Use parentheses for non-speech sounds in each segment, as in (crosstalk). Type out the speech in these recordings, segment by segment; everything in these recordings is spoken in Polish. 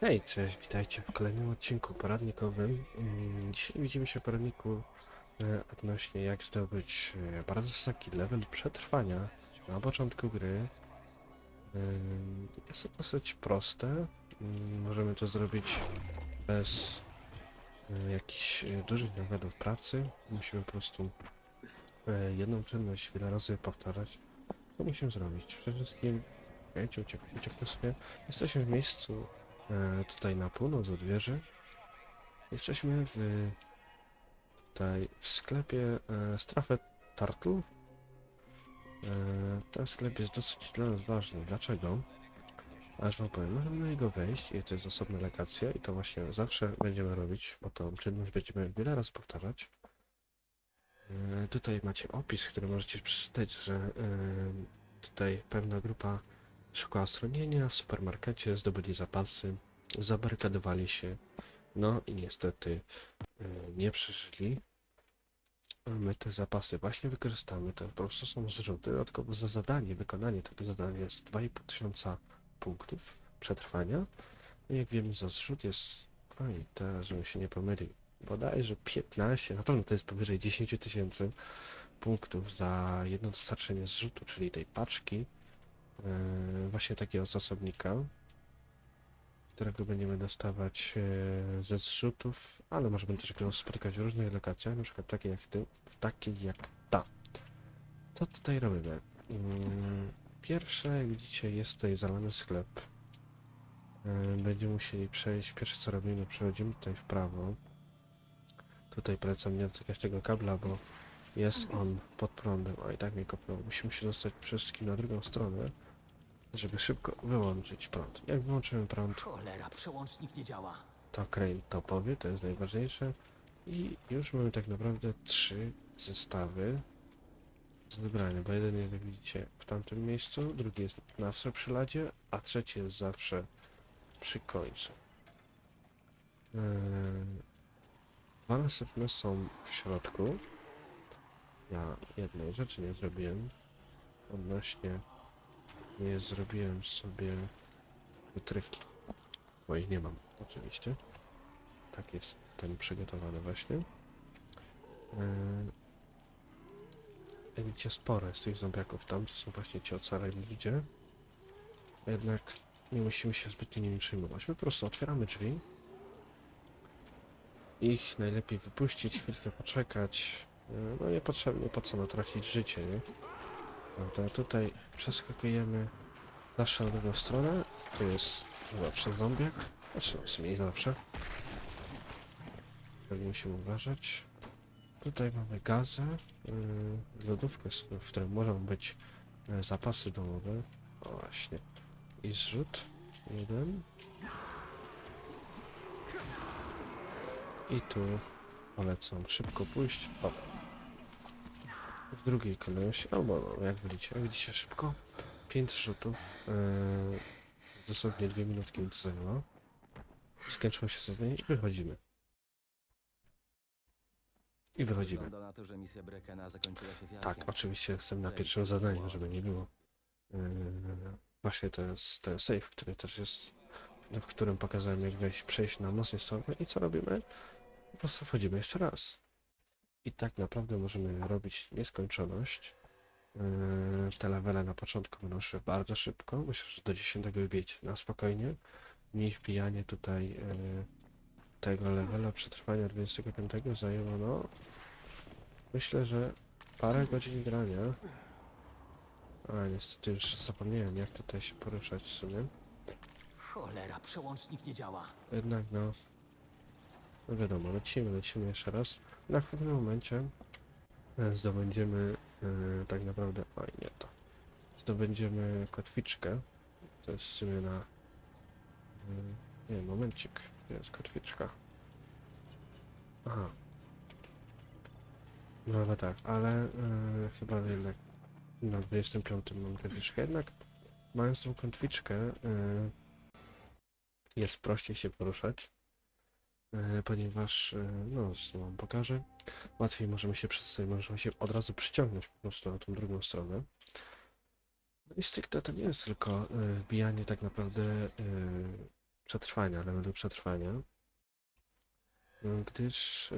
Hej, cześć, witajcie w kolejnym odcinku poradnikowym. Mm, Dzisiaj widzimy się w poradniku e, odnośnie jak zdobyć e, bardzo wysoki level przetrwania na początku gry. Jest to dosyć proste. Mm, Możemy to zrobić bez e, jakichś dużych nakładów pracy. Musimy po prostu jedną czynność wiele razy powtarzać. Co musimy zrobić? Przede wszystkim, uciek ucieknę sobie. Jesteśmy w miejscu tutaj na północ od wieży. Jesteśmy w tutaj w sklepie e, Strafę Turtle. E, ten sklep jest dosyć dla nas ważny. Dlaczego? Aż wam powiem, możemy na niego wejść i to jest osobna lokacja i to właśnie zawsze będziemy robić, bo tą czynność będziemy wiele razy powtarzać. E, tutaj macie opis, który możecie przeczytać, że e, tutaj pewna grupa szukała schronienia w supermarkecie, zdobyli zapasy, zabarykadowali się, no i niestety e, nie przeżyli. My te zapasy właśnie wykorzystamy, to po prostu są zrzuty, dodatkowo za zadanie, wykonanie tego zadania jest 2500 tysiąca punktów przetrwania. Jak wiemy, za zrzut jest, oj, teraz żebym się nie pomylił, bodajże 15, na pewno to jest powyżej 10 tysięcy punktów za jedno dostarczenie zrzutu, czyli tej paczki, właśnie takiego zasobnika, którego będziemy dostawać e, ze zrzutów, ale możemy też go spotykać w różnych lokacjach, na przykład takiej jak, ty, takiej jak ta. Co tutaj robimy? Mm, Pierwsze, jak widzicie, jest tutaj zalany sklep. E, Będziemy musieli przejść, pierwsze co robimy, przechodzimy tutaj w prawo. Tutaj polecam nie dotykać tego kabla, bo jest on pod prądem, a i tak mnie kopnął. Musimy się dostać przede wszystkim na drugą stronę, żeby szybko wyłączyć prąd. Jak wyłączymy prąd, Cholera, przełącznik nie działa. to Crane to powie, to jest najważniejsze. I już mamy tak naprawdę trzy zestawy wybrania, bo jeden jest, jak widzicie, w tamtym miejscu, drugi jest na ladzie, a trzeci jest zawsze przy końcu. Eee, Dwa następne są w środku. Ja jednej rzeczy nie zrobiłem. Odnośnie nie zrobiłem sobie wytrychu. Bo ich nie mam, oczywiście. Tak jest ten przygotowany właśnie. Eee, Jak widzicie, sporo jest tych zombiaków tam, to są właśnie ci ocaleni ludzie. Jednak nie musimy się zbytnio nimi przejmować. My po prostu otwieramy drzwi. Ich najlepiej wypuścić, chwilkę poczekać. Eee, No niepotrzebnie, po co no tracić życie, nie? Prawda? Tutaj przeskakujemy zawsze na drugą stronę. Tu jest zawsze zombiak. Znaczy, no, w sumie zawsze. Tak musimy uważać. Tutaj mamy gazę, yy, lodówkę, w której mogą być e, zapasy domowe. O właśnie. I zrzut. Jeden. I tu polecam szybko pójść. O. W drugiej kolejności, albo no, jak widzicie, jak widzicie szybko. Pięć zrzutów. Yy, dosłownie dwie minutki mi to zajęło. Skończyło się zadanie i wychodzimy. I wychodzimy. Wygląda na to, że misja Brekena zakończyła się fiaskiem. Tak, oczywiście chcę na pierwszym zadaniu, żeby nie było. Yy, właśnie to jest ten save, który też jest, w którym pokazałem jak wejść, przejść na mocniej stronę i co robimy? Po prostu wchodzimy jeszcze raz. I tak naprawdę możemy robić nieskończoność. Yy, te levele na początku szły bardzo szybko. Myślę, że do 10 wybić na spokojnie. Mniej wbijanie tutaj yy, tego levela przetrwania 25 zajęło no myślę, że parę godzin grania. A niestety już zapomniałem jak tutaj się poruszać w sumie. Cholera, przełącznik nie działa. Jednak no, no wiadomo, lecimy, lecimy jeszcze raz. Na w pewnym momencie e, zdobędziemy e, tak naprawdę, oj nie to, zdobędziemy kotwiczkę. To jest w sumie na, e, nie momencik, gdzie jest kotwiczka. Aha. No ale tak, ale e, chyba jednak na 25 mam kotwiczkę, jednak mając tą kotwiczkę e, jest prościej się poruszać, ponieważ, e, no wam pokażę, łatwiej możemy się przedstawić, możemy się od razu przyciągnąć po prostu na tą drugą stronę. No i stricte to nie jest tylko e, wbijanie tak naprawdę e, przetrwania, levelu przetrwania. Gdyż,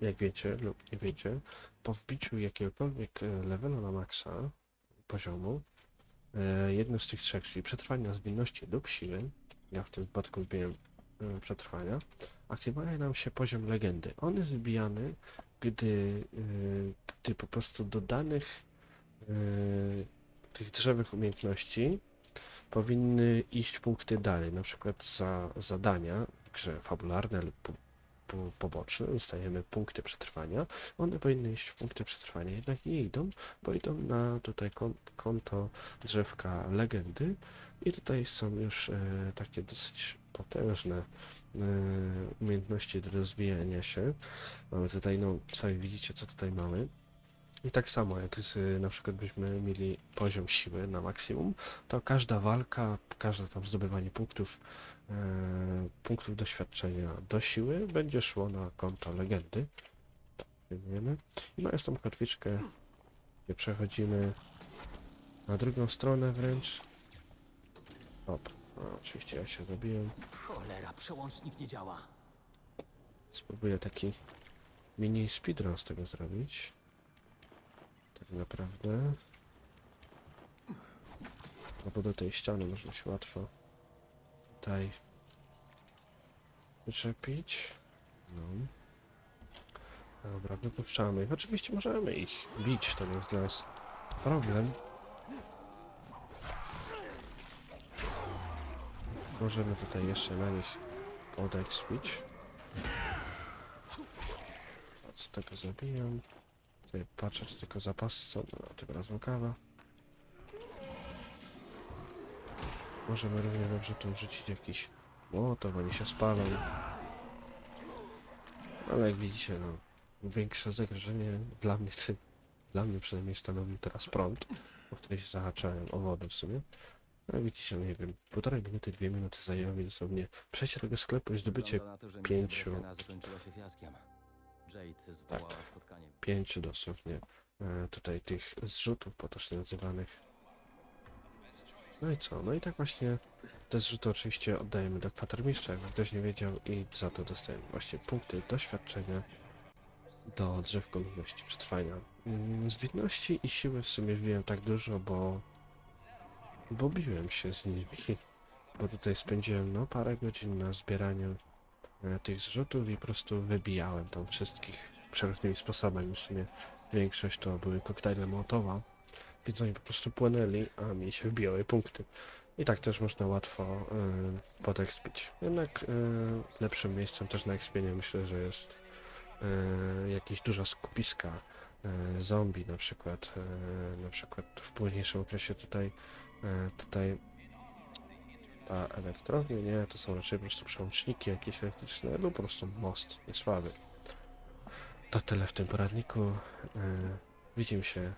jak wiecie lub nie wiecie, po wbiciu jakiegokolwiek levelu na maksa poziomu, jednym z tych trzech, czyli przetrwania, zwinności lub siły, ja w tym wypadku wbiłem przetrwania, aktywuje nam się poziom legendy. On jest wybijany, gdy, y, gdy po prostu do danych y, tych drzewych umiejętności powinny iść punkty dalej, na przykład za zadania grze fabularne lub po, po, poboczne, dostajemy punkty przetrwania, one powinny iść w punkty przetrwania, jednak nie idą, bo idą na tutaj kon, konto drzewka legendy i tutaj są już e, takie dosyć potężne e, umiejętności do rozwijania się. Mamy tutaj, no sami widzicie co tutaj mamy. I tak samo jak z, na przykład byśmy mieli poziom siły na maksimum, to każda walka, każde tam zdobywanie punktów, e, punktów doświadczenia do siły będzie szło na konto legendy. Tak, wiemy. I mając tą kotwiczkę, gdzie przechodzimy na drugą stronę wręcz. Hop, no, oczywiście ja się zrobiłem. Cholera, przełącznik nie działa. Spróbuję taki mini speedrun z tego zrobić. Tak naprawdę. No bo do tej ściany można się łatwo tutaj wyczepić. No. Dobra, wypuszczamy ich. Oczywiście możemy ich bić, to nie jest dla nas problem. Możemy tutaj jeszcze na nich podekspić. Co tego zabijam? Tutaj patrzę, czy tylko zapasy są. No, tym razem kawa. Możemy równie dobrze tu wrzucić jakiś młotow, oni się spalą. Ale jak widzicie, no, większe zagrożenie dla mnie, (laughs) dla mnie przynajmniej stanowi teraz prąd, o który się zahaczałem o wodę w sumie. No widzicie, no nie wiem, półtorej minuty, dwie minuty zajęło mi dosłownie przejście tego sklepu i zdobycie Wygląda na to, że misja pięciu- Brekena zakończyła się fiaskiem. Jade zwołała Tak. spotkanie. pięciu dosłownie e, tutaj tych zrzutów potocznie nazywanych. No i co? No i tak właśnie te zrzuty oczywiście oddajemy do kwatermistrza, jakby ktoś nie wiedział i za to dostajemy właśnie punkty doświadczenia do drzewko ludności przetrwania. Mm, Zwinności i siły w sumie wbiłem tak dużo, bo bo biłem się z nimi, (laughs) bo tutaj spędziłem no parę godzin na zbieraniu e, tych zrzutów i po prostu wybijałem tam wszystkich przeróżnymi sposobami. W sumie większość to były koktajle Mołotowa, więc oni po prostu płynęli, a mi się wbijały punkty. I tak też można łatwo y, podekspić. Jednak y, lepszym miejscem też na ekspienie myślę, że jest y, jakieś duża skupiska y, zombie na przykład. Y, na przykład w późniejszym okresie tutaj tutaj ta elektrownia, nie, to są raczej po prostu przełączniki jakieś elektryczne lub po prostu most niesłaby. To tyle w tym poradniku. E, widzimy się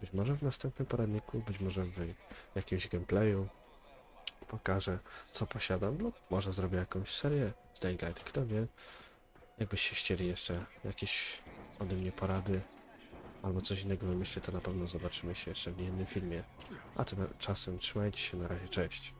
być może w następnym poradniku, być może w jakimś gameplayu. Pokażę co posiadam lub może zrobię jakąś serię z Dying Light, kto wie. Jakbyście chcieli jeszcze jakieś ode mnie porady albo coś innego wymyślę, to na pewno zobaczymy się jeszcze w innym filmie. A tymczasem trzymajcie się, na razie, cześć.